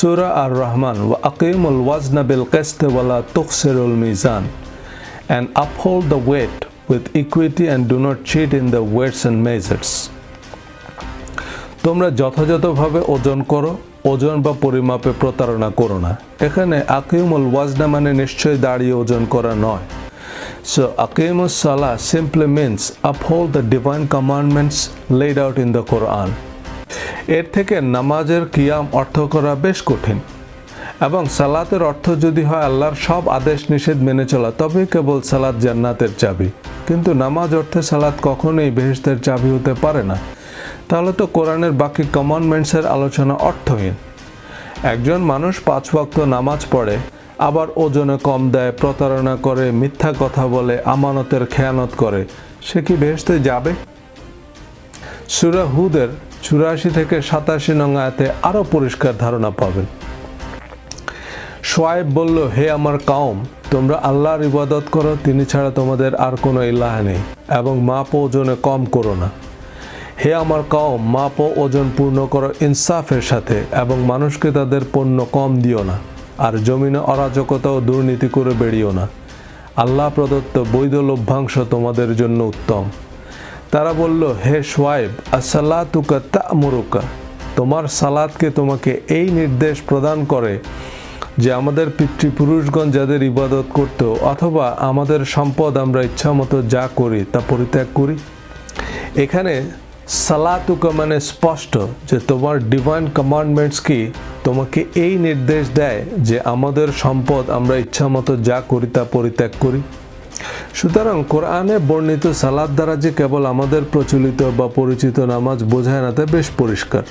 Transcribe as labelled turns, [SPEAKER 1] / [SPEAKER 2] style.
[SPEAKER 1] Surah Ar-Rahman wa aqimul wazna bil qist wa la tukhsirul mizan and uphold the weight with equity and do not cheat in the weights and measures. তোমরা যথাযথভাবে ওজন করো ওজন বা পরিমাপে প্রতারণা করো না এখানে আকিমুল ওয়াজনা মানে নিশ্চয়ই দাঁড়িয়ে ওজন করা নয় সো আকিমুস সালা simply means uphold the divine commandments laid out in the Quran এর থেকে নামাজের কিয়াম অর্থ করা বেশ কঠিন। এবং সালাতের অর্থ যদি হয় আল্লাহর সব আদেশ নিষেধ মেনে চলা, তবেই কেবল সালাত জান্নাতের চাবি। কিন্তু নামাজ অর্থে সালাত কখনোই বেহেশতের চাবি হতে পারে না। তাহলে তো কোরআনের বাকি কমান্ডমেন্টসের আলোচনা অর্থহীন। একজন মানুষ পাঁচ ওয়াক্ত নামাজ পড়ে, আবার ওজনে কম দেয়, প্রতারণা করে, মিথ্যা কথা বলে, আমানতের খেয়ানত করে, সে কি বেহেশতে যাবে? সুরা হুদের চুরাশি থেকে সাতাশি নং আয়াতে আরও পরিষ্কার ধারণা পাবেন। সোয়েব বলল, হে আমার কাউম, তোমরা আল্লাহর ইবাদত করো, তিনি ছাড়া তোমাদের আর কোনো ইলাহ নেই, এবং মাপ ওজনে কম করো না। হে আমার কম মাপ ওজন পূর্ণ করো ইনসাফের সাথে, এবং মানুষকে তাদের পণ্য কম দিও না, আর জমিনে অরাজকতা ও দুর্নীতি করে বেরিও না। আল্লাহ প্রদত্ত বৈধ লভ্যাংশ তোমাদের জন্য উত্তম। তারা বলল, হে সোয়াইব আসসাল্লা তুকা তামুরুকা। তোমার সালাদকে তোমাকে এই নির্দেশ প্রদান করে যে আমাদের পিতৃপুরুষগণ যাদের ইবাদত করত অথবা আমাদের সম্পদ আমরা ইচ্ছামতো যা করি তা পরিত্যাগ করি। এখানে সালাতুকা মানে স্পষ্ট যে তোমার ডিভাইন কমান্ডমেন্টস কি? তোমাকে এই নির্দেশ দেয় যে আমাদের সম্পদ আমরা ইচ্ছামতো যা করি তা পরিত্যাগ করি। সুতরাং কোরআনে বর্ণিত সালাদ দ্বারা যে কেবল আমাদের প্রচলিত বা পরিচিত নামাজ বোঝায় না, তা বেশ পরিষ্কার।